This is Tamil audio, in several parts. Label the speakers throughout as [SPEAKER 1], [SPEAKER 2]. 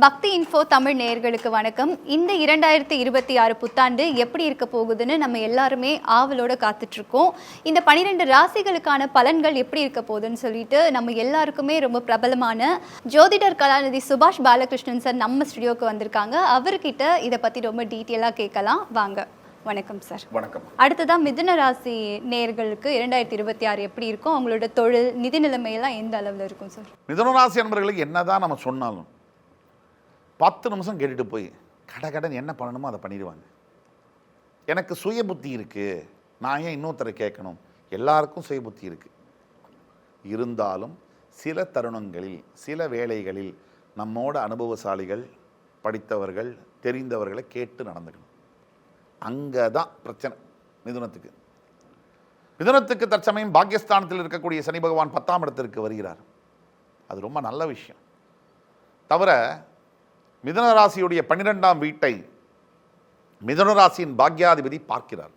[SPEAKER 1] பக்தி இன்ஃபோ தமிழ் நேயர்களுக்கு வணக்கம். இந்த இரண்டாயிரத்தி இருபத்தி ஆறு புத்தாண்டு எப்படி இருக்க போகுதுன்னு நம்ம எல்லாருமே ஆவலோட காத்துட்டு இருக்கோம் இந்த பனிரெண்டு ராசிகளுக்கான பலன்கள் எப்படி இருக்க போகுதுன்னு சொல்லிட்டு நம்ம எல்லாருக்குமே ரொம்ப பிரபலமான ஜோதிடர் கலாநிதி சுபாஷ் பாலகிருஷ்ணன் சார் நம்ம ஸ்டுடியோக்கு வந்திருக்காங்க. அவர்கிட்ட இதை பற்றி ரொம்ப டீட்டெயிலாக கேட்கலாம். வாங்க. வணக்கம் சார்.
[SPEAKER 2] வணக்கம்.
[SPEAKER 1] அடுத்ததா மிதுன ராசி நேயர்களுக்கு இரண்டாயிரத்தி இருபத்தி ஆறு எப்படி இருக்கும் அவங்களோட தொழில் நிதி நிலைமையெல்லாம் எந்த அளவில் இருக்கும் சார்?
[SPEAKER 2] மிதுனராசி அன்பர்களுக்கு என்னதான் நம்ம சொன்னாலும் பத்து நிமிஷம் கேட்டுட்டு போய் கட கடன் என்ன பண்ணணுமோ அதை பண்ணிடுவாங்க. எனக்கு சுய புத்தி இருக்குது நான் ஏன் இன்னொருத்தரை கேட்கணும்? எல்லாருக்கும் சுய புத்தி இருக்குது இருந்தாலும் சில தருணங்களில் சில வேளைகளில் நம்மோட அனுபவசாலிகள் படித்தவர்கள் தெரிந்தவர்களை கேட்டு நடந்துக்கணும். அங்கே தான் பிரச்சனை மிதுனத்துக்கு. மிதுனத்துக்கு தற்சமயம் பாக்கியஸ்தானத்தில் இருக்கக்கூடிய சனி பகவான் பத்தாம் இடத்திற்கு வருகிறார். அது ரொம்ப நல்ல விஷயம். தவிர மிதனராசியுடைய பன்னிரெண்டாம் வீட்டை மிதனராசியின் பாக்யாதிபதி பார்க்கிறார்.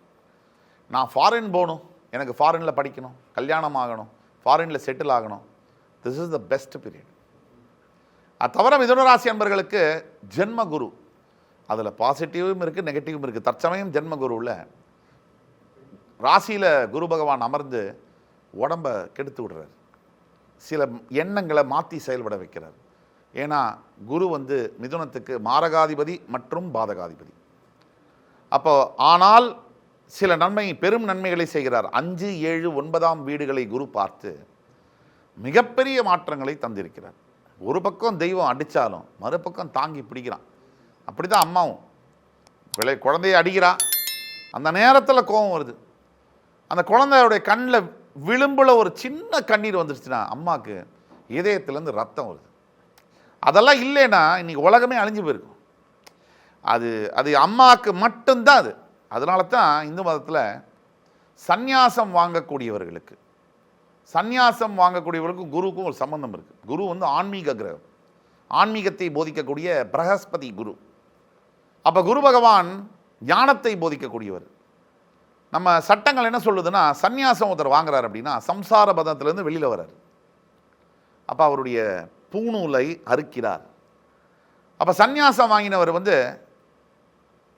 [SPEAKER 2] நான் ஃபாரின் போகணும். எனக்கு ஃபாரினில் படிக்கணும். கல்யாணம் ஆகணும். ஃபாரினில் செட்டில் ஆகணும். This is the best period அது தவிர மிதுன ராசி அன்பர்களுக்கு ஜென்ம குரு அதில் பாசிட்டிவும் இருக்குது நெகட்டிவும் இருக்குது தற்சமயம் ஜென்ம குருவில் ராசியில் குரு பகவான் அமர்ந்து உடம்பை கெடுத்து விடுறார். சில எண்ணங்களை மாற்றி செயல்பட வைக்கிறார். ஏன்னா குரு வந்து மிதுனத்துக்கு மாரகாதிபதி மற்றும் பாதகாதிபதி. அப்போ ஆனால் சில நன்மை பெரும் நன்மைகளை செய்கிறார். அஞ்சு ஏழு ஒன்பதாம் வீடுகளை குரு பார்த்து மிகப்பெரிய மாற்றங்களை தந்திருக்கிறார். ஒரு பக்கம் தெய்வம் அடித்தாலும் மறுபக்கம் தாங்கி பிடிக்கிறான். அப்படி தான் அம்மாவும் பிள்ளை குழந்தைய அடிக்கிறா. அந்த நேரத்தில் கோபம் வருது. அந்த குழந்தையோடைய கண்ணில் விளிம்பில் ஒரு சின்ன கண்ணீர் வந்துருச்சுன்னா அம்மாவுக்கு இதயத்துலேருந்து ரத்தம் வருது. அதெல்லாம் இல்லைன்னா இன்றைக்கி உலகமே அழிஞ்சு போயிருக்கும். அது அது அம்மாவுக்கு மட்டும்தான் அது. அதனால தான் இந்து மதத்தில் சந்நியாசம் வாங்கக்கூடியவர்களுக்கு சந்நியாசம் வாங்கக்கூடியவர்களுக்கும் குருவுக்கும் ஒரு சம்பந்தம் இருக்குது குரு வந்து ஆன்மீக கிரகம். ஆன்மீகத்தை போதிக்கக்கூடிய பிரகஸ்பதி குரு. அப்போ குரு பகவான் ஞானத்தை போதிக்கக்கூடியவர். நம்ம சட்டங்கள் என்ன சொல்லுதுன்னா சந்நியாசம் ஒருத்தர் வாங்குறாரு அப்படின்னா சம்சார பதத்திலேருந்து வெளியில் வர்றார். அப்போ அவருடைய பூணூலை அறுக்கிறார். அப்போ சந்நியாசம் வாங்கினவர் வந்து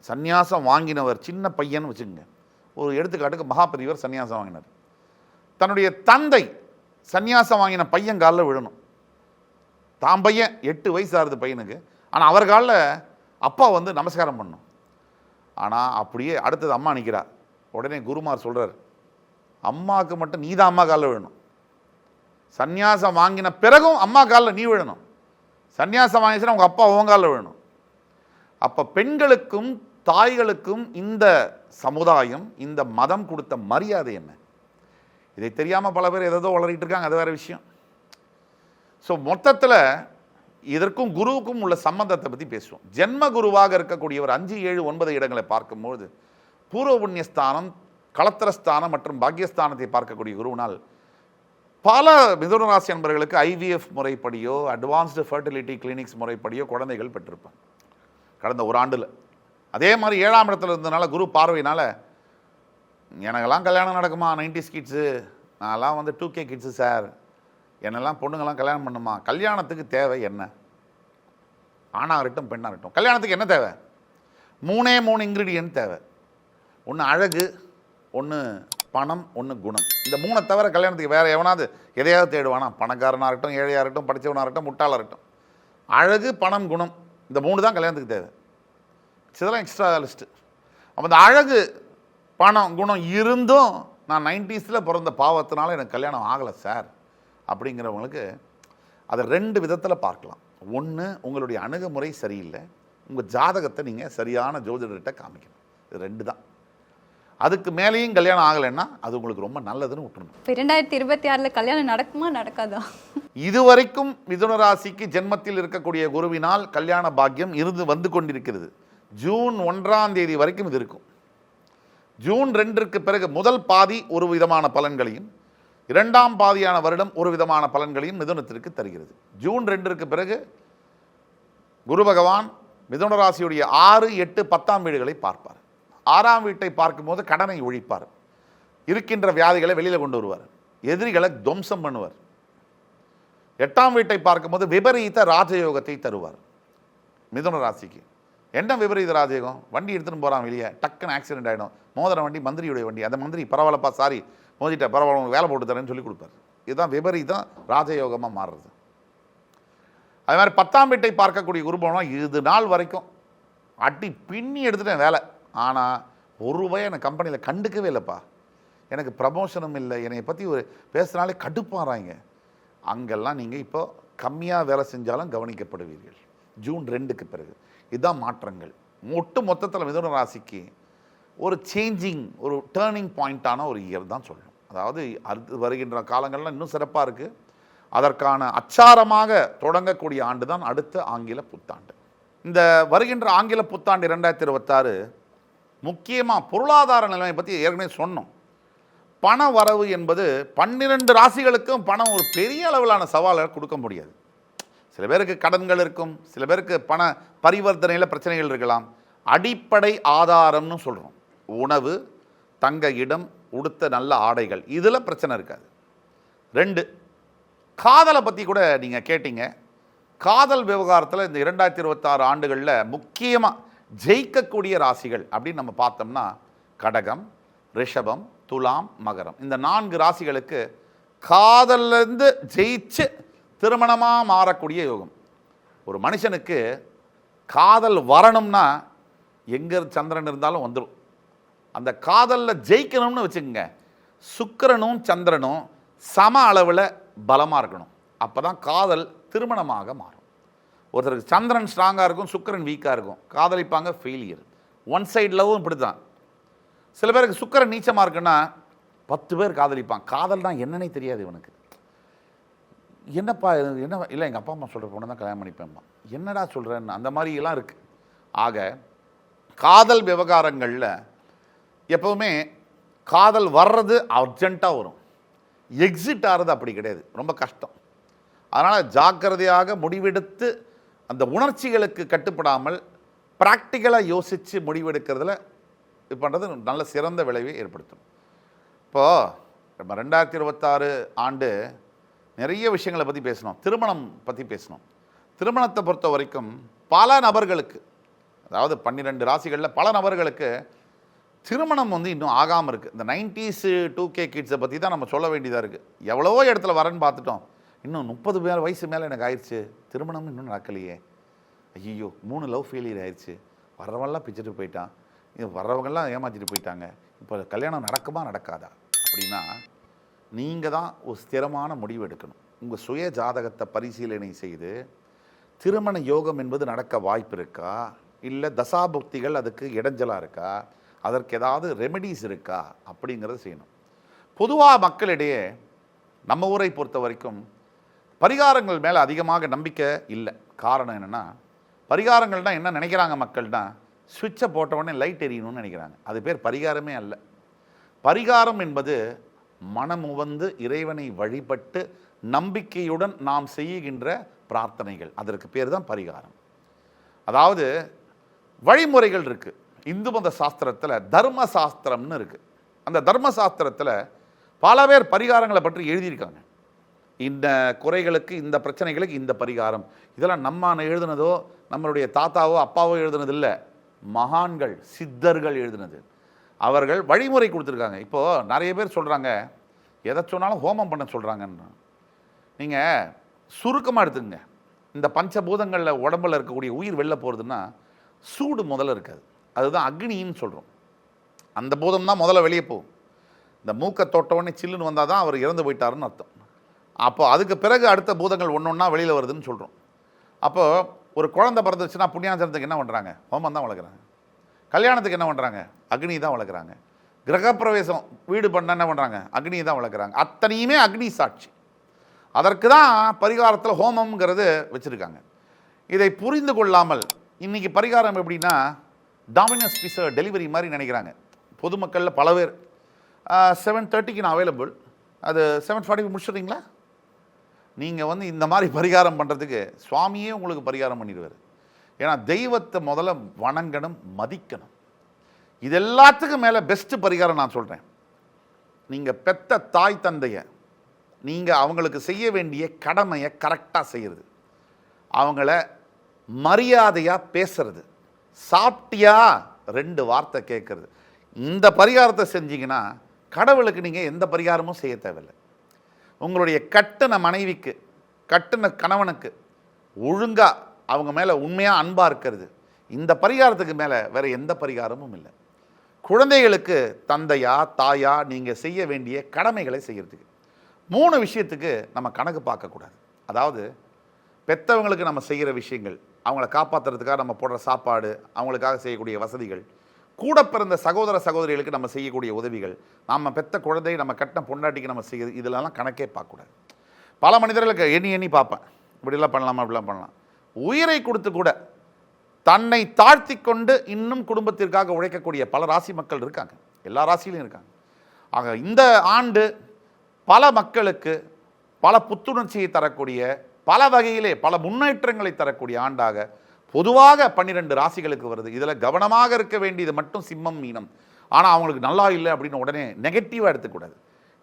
[SPEAKER 2] சந்நியாசம் வாங்கினவர் சின்ன பையன் வச்சுக்கோங்க. ஒரு எடுத்துக்காட்டுக்கு மகாபெரியவர் சந்நியாசம் வாங்கினார். தன்னுடைய தந்தை சந்நியாசம் வாங்கின பையன் காலில் விழணும். தான் பையன் எட்டு வயசு ஆகுது பையனுக்கு. ஆனால் அவர் காலில் அப்பா வந்து நமஸ்காரம் பண்ணும். ஆனால் அப்படியே அடுத்தது அம்மா நிற்கிறார் உடனே குருமார் சொல்கிறார் அம்மாவுக்கு மட்டும் நீ தான் அம்மா காலில் விழணும். சந்நியாசம் வாங்கின பிறகும் அம்மா காலில் நீ விழணும். சந்நியாசம் வாங்கிச்சுன்னா உங்கள் அப்பா உன் காலில் விழணும். அப்போ பெண்களுக்கும் தாய்களுக்கும் இந்த சமுதாயம் இந்த மதம் கொடுத்த மரியாதை என்ன? இதை தெரியாமல் பல பேர் எதோ வளரிட்டு இருக்காங்க அது வேறு விஷயம். ஸோ மொத்தத்தில் இதற்கும் குருவுக்கும் உள்ள சம்பந்தத்தை பற்றி பேசுவோம். ஜென்ம குருவாக இருக்கக்கூடியவர் அஞ்சு ஏழு ஒன்பது இடங்களை பார்க்கும்போது பூர்வ புண்ணியஸ்தானம் களத்திரஸ்தானம் மற்றும் பாக்கியஸ்தானத்தை பார்க்கக்கூடிய குருவினால் பல மிதுனராசி அன்பர்களுக்கு ஐவிஎஃப் முறைப்படியோ அட்வான்ஸ்டு ஃபர்டிலிட்டி கிளினிக்ஸ் முறைப்படியோ குழந்தைகள் பெற்றிருப்பாங்க. கடந்த ஒரு ஆண்டில். அதே மாதிரி ஏழாம் இடத்துல இருந்தனால குரு பார்வையினால் எனக்கெல்லாம் கல்யாணம் நடக்குமா? நைன்டிஸ் கிட்ஸு நான்லாம் வந்து டூ கே கிட்ஸு சார் என்னெல்லாம் பொண்ணுங்கெல்லாம் கல்யாணம் பண்ணுமா? கல்யாணத்துக்கு தேவை என்ன? ஆணாகட்டும் பெண்ணாகட்டும். கல்யாணத்துக்கு என்ன தேவை? மூணே மூணு இன்க்ரீடியன்ட் தேவை. ஒன்று அழகு ஒன்று பணம் ஒன்று குணம். இந்த மூணை தவிர கல்யாணத்துக்கு வேறு எவனாவது எதையாவது தேடுவானா? பணக்காரனாக இருக்கட்டும் ஏழையாக இருக்கட்டும் படித்தவனாக இருக்கட்டும் முட்டாளாக இருக்கட்டும். அழகு பணம் குணம். இந்த மூணு தான் கல்யாணத்துக்கு தேவை. இதெல்லாம் எக்ஸ்ட்ரா லிஸ்ட்டு அப்போ இந்த அழகு பணம் குணம் இருந்தும் நான் நைன்டிஸில் பிறந்த பாவத்தினால எனக்கு கல்யாணம் ஆகலை சார் அப்படிங்கிறவங்களுக்கு அதை ரெண்டு விதத்தில் பார்க்கலாம். ஒன்று உங்களுடைய அணுகுமுறை சரியில்லை. உங்கள் ஜாதகத்தை நீங்கள் சரியான ஜோதிடர்கிட்ட காமிக்கணும். இது ரெண்டு தான். அதுக்கு மேலேயும் கல்யாணம் ஆகலைன்னா அது உங்களுக்கு ரொம்ப நல்லதுன்னு விட்டுருணும்
[SPEAKER 1] இப்போ இரண்டாயிரத்தி இருபத்தி ஆறில் கல்யாணம் நடக்குமா நடக்காதா?
[SPEAKER 2] இதுவரைக்கும் மிதுன ராசிக்கு ஜென்மத்தில் இருக்கக்கூடிய குருவினால் கல்யாண பாக்கியம் இருந்து வந்து கொண்டிருக்கிறது. ஜூன் ஒன்றாம் தேதி வரைக்கும் இது இருக்கும். ஜூன் ரெண்டிற்கு பிறகு முதல் பாதி ஒரு விதமான பலன்களையும் இரண்டாம் பாதியான வருடம் ஒரு விதமான பலன்களையும் மிதுனத்திற்கு தருகிறது. ஜூன் ரெண்டிற்கு பிறகு குரு பகவான் மிதுன ராசியுடைய ஆறு எட்டு பத்தாம் வீடுகளை பார்ப்பார். ஆறாம் வீட்டை பார்க்கும்போது கடனை ஒழிப்பார். இருக்கின்ற வியாதிகளை வெளியில் கொண்டு வருவார். எதிரிகளை துவம்சம் பண்ணுவார். எட்டாம் வீட்டை பார்க்கும்போது விபரீத ராஜயோகத்தை தருவார். மிதுன ராசிக்கு. என்ன விபரீத ராஜயோகம்? வண்டி எடுத்துன்னு போகிறான் வெளியே. டக்குன்னு ஆக்சிடென்ட் ஆகிடும் மோதிர வண்டி மந்திரியுடைய வண்டி. அந்த மந்திரி பரவாயில்லப்பா சாரி மோதிட்ட பரவாயில்ல உங்களுக்கு வேலை போட்டு தரேன்னு சொல்லி கொடுப்பாரு. இதுதான் விபரீதம் ராஜயோகமாக மாறுறது. அது மாதிரி பத்தாம் வீட்டை பார்க்கக்கூடிய குருபவனம் இது நாள் வரைக்கும் அடி பின்னி எடுத்துட்டேன் வேலை. ஆனால் ஒரு ரூபாய் எனக்கு கம்பெனியில் கண்டுக்கவே இல்லைப்பா. எனக்கு ப்ரமோஷனும் இல்லை. என்னை பற்றி ஒரு பேசுனாலே கடுப்பாறாங்க. அங்கெல்லாம் நீங்கள் இப்போ கம்மியாக வேலை செஞ்சாலும் கவனிக்கப்படுவீர்கள். ஜூன் ரெண்டுக்கு பிறகு. இதுதான் மாற்றங்கள். ஒட்டு மொத்தத்தில் மிதுன ராசிக்கு ஒரு சேஞ்சிங் ஒரு டேர்னிங் பாயிண்ட்டான ஒரு இயர் தான் சொல்லணும். அதாவது அடுத்து வருகின்ற காலங்கள்லாம் இன்னும் சிறப்பாக இருக்குது அதற்கான அச்சாரமாக தொடங்கக்கூடிய ஆண்டு தான் அடுத்த ஆங்கில புத்தாண்டு. இந்த வருகின்ற ஆங்கில புத்தாண்டு இரண்டாயிரத்தி இருபத்தாறு முக்கியமாக பொருளாதார நிலைமை பற்றி ஏற்கனவே சொன்னோம். பண வரவு என்பது பன்னிரண்டு ராசிகளுக்கும் பணம் ஒரு பெரிய அளவிலான சவாலை கொடுக்க முடியாது. சில பேருக்கு கடன்கள் இருக்கும் சில பேருக்கு பண பரிவர்த்தனையில் பிரச்சனைகள் இருக்கலாம். அடிப்படை ஆதாரம்னு சொல்கிறோம் உணவு தங்க இடம் உடுத்த நல்ல ஆடைகள் இதில் பிரச்சனை இருக்காது. ரெண்டு காதலை பற்றி கூட நீங்கள் கேட்டீங்க. காதல் விவகாரத்தில் இந்த இரண்டாயிரத்தி இருபத்தாறு ஆண்டுகளில் முக்கியமாக ஜெயிக்கக்கூடிய ராசிகள் அப்படின்னு நம்ம பார்த்தோம்னா கடகம் ரிஷபம் துலாம் மகரம். இந்த நான்கு ராசிகளுக்கு காதல்லேருந்து ஜெயிச்சு திருமணமாக மாறக்கூடிய யோகம். ஒரு மனுஷனுக்கு காதல் வரணும்னா எங்கே சந்திரன் இருந்தாலும் வந்துடும் அந்த காதலில் ஜெயிக்கணும்னு வச்சுக்கோங்க. சுக்கரனும் சந்திரனும் சம அளவில் பலமாக இருக்கணும். அப்போ தான் காதல் திருமணமாக மாறும். ஒருத்தருக்கு சந்திரன் ஸ்ட்ராங்காக இருக்கும் சுக்கிரன் வீக்காக இருக்கும். காதலிப்பாங்க ஃபெயிலியர் ஒன் சைடு லவ்வும் இப்படி தான் சில பேருக்கு சுக்கிரன் நீச்சமாக இருக்குன்னா பத்து பேர் காதலிப்பான் காதல்னா என்னன்னே தெரியாது இவனுக்கு. என்னப்பா என்ன இல்லை எங்கள் அப்பா அம்மா சொல்கிற பொண்ணு தான் கல்யாணம் பண்ணிப்பேன்மா என்னடா சொல்கிறேன்னு அந்த மாதிரியெல்லாம் இருக்குது ஆக காதல் விவகாரங்களில் எப்போவுமே காதல் வர்றது அர்ஜெண்ட்டாக வரும். எக்ஸிட் ஆகிறது அப்படி கிடையாது. ரொம்ப கஷ்டம். அதனால் ஜாக்கிரதையாக முடிவெடுத்து அந்த உணர்ச்சிகளுக்கு கட்டுப்படாமல் ப்ராக்டிக்கலாக யோசித்து முடிவெடுக்கிறதுல இது பண்ணுறது நல்ல சிறந்த விளைவை ஏற்படுத்தும். இப்போது நம்ம ரெண்டாயிரத்தி இருபத்தாறு ஆண்டு நிறைய விஷயங்களை பற்றி பேசணும் திருமணம் பற்றி பேசணும் திருமணத்தை பொறுத்த வரைக்கும் பல நபர்களுக்கு அதாவது பன்னிரெண்டு ராசிகளில் பல நபர்களுக்கு திருமணம் வந்து இன்னும் ஆகாமல் இருக்குது இந்த நைன்டிஸு டூ கே கிட்ஸை பற்றி தான் நம்ம சொல்ல வேண்டியதாக இருக்குது எவ்வளவோ இடத்துல வரேன்னு பார்த்துட்டோம். இன்னும் முப்பது மேலே வயசு மேலே எனக்கு ஆயிடுச்சு திருமணம் இன்னும் நடக்கலையே. ஐயோ மூணு லவ் ஃபெயிலியர் ஆயிடுச்சு வர்றவங்களாம் பிச்சுட்டு போயிட்டான். இது வர்றவங்கெல்லாம் ஏமாற்றிட்டு போயிட்டாங்க. இப்போ கல்யாணம் நடக்குமா நடக்காதா? அப்படின்னா நீங்கள் தான் ஒரு ஸ்திரமான முடிவு எடுக்கணும். உங்கள் சுய ஜாதகத்தை பரிசீலனை செய்து திருமண யோகம் என்பது நடக்க வாய்ப்பு இருக்கா? இல்லை தசாபக்திகள் அதுக்கு இடைஞ்சலாக இருக்கா? அதற்கு ஏதாவது ரெமெடிஸ் இருக்கா? அப்படிங்கிறத செய்யணும். பொதுவாக மக்களிடையே நம்ம ஊரை பொறுத்த வரைக்கும் பரிகாரங்கள் மேலே அதிகமாக நம்பிக்கை இல்லை. காரணம் என்னென்னா பரிகாரங்கள்னால் என்ன நினைக்கிறாங்க மக்கள்னா சுவிட்சை போட்ட உடனே லைட் எரியணும்னு நினைக்கிறாங்க. அது பேர் பரிகாரமே அல்ல. பரிகாரம் என்பது மனமுவந்து இறைவனை வழிபட்டு நம்பிக்கையுடன் நாம் செய்கின்ற பிரார்த்தனைகள். அதற்கு பேர் தான் பரிகாரம். அதாவது வழிமுறைகள் இருக்குது இந்து மத சாஸ்திரத்தில் தர்ம சாஸ்திரம்னு இருக்குது அந்த தர்ம சாஸ்திரத்தில் பல பேர் பரிகாரங்களை பற்றி எழுதியிருக்காங்க. இந்த குறைகளுக்கு இந்த பிரச்சனைகளுக்கு இந்த பரிகாரம். இதெல்லாம் நம்ம எழுதுனதோ நம்மளுடைய தாத்தாவோ அப்பாவோ எழுதுனது இல்லை மகான்கள் சித்தர்கள் எழுதுனது. அவர்கள் வழிமுறை கொடுத்துருக்காங்க. இப்போது நிறைய பேர் சொல்கிறாங்க எதை சொன்னாலும் ஹோமம் பண்ண சொல்கிறாங்கன்னு நீங்கள் சுருக்கமாக எடுத்துங்க இந்த பஞ்சபூதங்களில் உடம்புல இருக்கக்கூடிய உயிர் வெளில போகிறதுன்னா சூடு முதல்ல இருக்காது. அதுதான் அக்னின்னு சொல்கிறோம் அந்த பூதம் தான் முதல்ல வெளியே போகும். இந்த மூக்கை தொட்ட உடனே சில்லுன்னு வந்தால் தான் அவர் இறந்து போயிட்டாருன்னு அர்த்தம். அப்போ அதுக்கு பிறகு அடுத்த பூதங்கள் ஒன்று ஒன்றா வெளியில் வருதுன்னு சொல்கிறோம் அப்போது ஒரு குழந்தை பிறந்துச்சுன்னா புண்ணியாசனத்துக்கு என்ன பண்ணுறாங்க ஹோமம் தான் வளர்க்குறாங்க. கல்யாணத்துக்கு என்ன பண்ணுறாங்க அக்னி தான் வளர்க்குறாங்க. கிரகப்பிரவேசம் வீடு பண்ண என்ன பண்ணுறாங்க அக்னி தான் வளர்க்குறாங்க. அத்தனையுமே அக்னி சாட்சி. அதற்கு தான் பரிகாரத்தில் ஹோமம்ங்கிறது வச்சுருக்காங்க. இதை புரிந்து கொள்ளாமல் இன்றைக்கி பரிகாரம் எப்படின்னா டாமினஸ் பிசா டெலிவரி மாதிரி நினைக்கிறாங்க. பொதுமக்களில் பல பேர். செவன் தேர்ட்டிக்கு நான் அவைலபிள் அது செவன் ஃபார்ட்டி முடிச்சிடுறீங்களா? நீங்கள் வந்து இந்த மாதிரி பரிகாரம் பண்ணுறதுக்கு சுவாமியே உங்களுக்கு பரிகாரம் பண்ணிடுவார். ஏன்னா தெய்வத்தை முதல்ல வணங்கணும் மதிக்கணும். இது எல்லாத்துக்கும் மேலே பெஸ்ட்டு பரிகாரம் நான் சொல்கிறேன் நீங்கள் பெத்த தாய் தந்தையை நீங்கள் அவங்களுக்கு செய்ய வேண்டிய கடமையை கரெக்டாக செய்கிறது அவங்கள மரியாதையாக பேசுறது. சாப்பிட்டியா? ரெண்டு வார்த்தை கேட்குறது இந்த பரிகாரத்தை செஞ்சீங்கன்னா கடவுளுக்கு நீங்கள் எந்த பரிகாரமும் செய்ய தேவையில்லை. உங்களுடைய கட்டின மனைவிக்கு கட்டின கணவனுக்கு ஒழுங்காக அவங்க மேலே உண்மையாக அன்பாக இருக்கிறது. இந்த பரிகாரத்துக்கு மேலே வேறு எந்த பரிகாரமும் இல்லை. குழந்தைகளுக்கு தந்தையா தாயா நீங்கள் செய்ய வேண்டிய கடமைகளை செய்கிறதுக்கு மூணு விஷயத்துக்கு நம்ம கணக்கு பார்க்கக்கூடாது அதாவது பெற்றவங்களுக்கு நம்ம செய்கிற விஷயங்கள் அவங்கள காப்பாற்றுறதுக்காக நம்ம போடுற சாப்பாடு அவங்களுக்காக செய்யக்கூடிய வசதிகள் கூட பிறந்த சகோதர சகோதரிகளுக்கு நம்ம செய்யக்கூடிய உதவிகள் நம்ம பெத்த குழந்தை நம்ம கட்ட பொண்டாட்டிக்கு நம்ம செய்யுது இதிலெல்லாம் கணக்கே பார்க்கக்கூடாது. பல மனிதர்களுக்கு எண்ணி எண்ணி பார்ப்பேன். இப்படிலாம் பண்ணலாமா இப்படிலாம் பண்ணலாம். உயிரை கொடுத்து கூட தன்னை தாழ்த்தி கொண்டு இன்னும் குடும்பத்திற்காக உழைக்கக்கூடிய பல ராசி மக்கள் இருக்காங்க. எல்லா ராசியிலும் இருக்காங்க. ஆக இந்த ஆண்டு பல மக்களுக்கு பல புத்துணர்ச்சியை தரக்கூடிய பல வகையிலே பல முன்னேற்றங்களை தரக்கூடிய ஆண்டாக பொதுவாக பன்னிரெண்டு ராசிகளுக்கு வருது. இதில் கவனமாக இருக்க வேண்டியது மட்டும் சிம்மம் மீனம். ஆனால் அவங்களுக்கு நல்லா இல்லை அப்படின்னு உடனே நெகட்டிவாக எடுத்துக்கூடாது.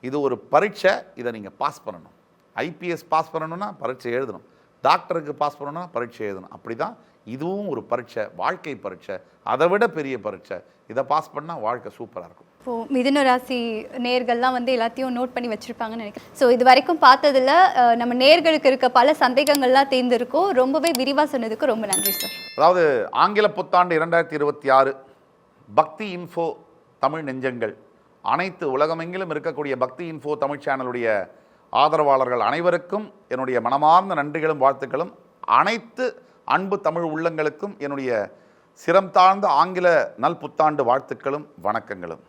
[SPEAKER 2] இது ஒரு பரீட்சை இதை நீங்கள் பாஸ் பண்ணணும். ஐபிஎஸ் பாஸ் பண்ணணும்னா பரீட்சை எழுதணும். டாக்டருக்கு பாஸ் பண்ணணும்னா பரீட்சை எழுதணும். அப்படி தான் இதுவும் ஒரு பரீட்சை வாழ்க்கை பரீட்சை. அதை விட பெரிய பரீட்சை. இதை பாஸ் பண்ணால் வாழ்க்கை சூப்பராக இருக்கும்.
[SPEAKER 1] இப்போ மிதுன ராசி நேர்கள்லாம் வந்து எல்லாத்தையும் நோட் பண்ணி வச்சிருப்பாங்கன்னு நினைக்கிறேன். ஸோ இது வரைக்கும் பார்த்ததுல நம்ம நேர்களுக்கு இருக்க பல சந்தேகங்கள்லாம் தேர்ந்திருக்கும். ரொம்பவே விரிவாக சொன்னதுக்கு ரொம்ப நன்றி சார்
[SPEAKER 2] அதாவது ஆங்கில புத்தாண்டு இரண்டாயிரத்தி இருபத்தி ஆறு பக்தி இன்ஃபோ தமிழ் நெஞ்சங்கள். அனைத்து உலகமெங்கிலும் இருக்கக்கூடிய பக்தி இன்ஃபோ தமிழ் சேனலுடைய ஆதரவாளர்கள் அனைவருக்கும் என்னுடைய மனமார்ந்த நன்றிகளும் வாழ்த்துக்களும். அனைத்து அன்பு தமிழ் உள்ளங்களுக்கும் என்னுடைய சிரம் தாழ்ந்த ஆங்கில நல் புத்தாண்டு வாழ்த்துக்களும் வணக்கங்களும்.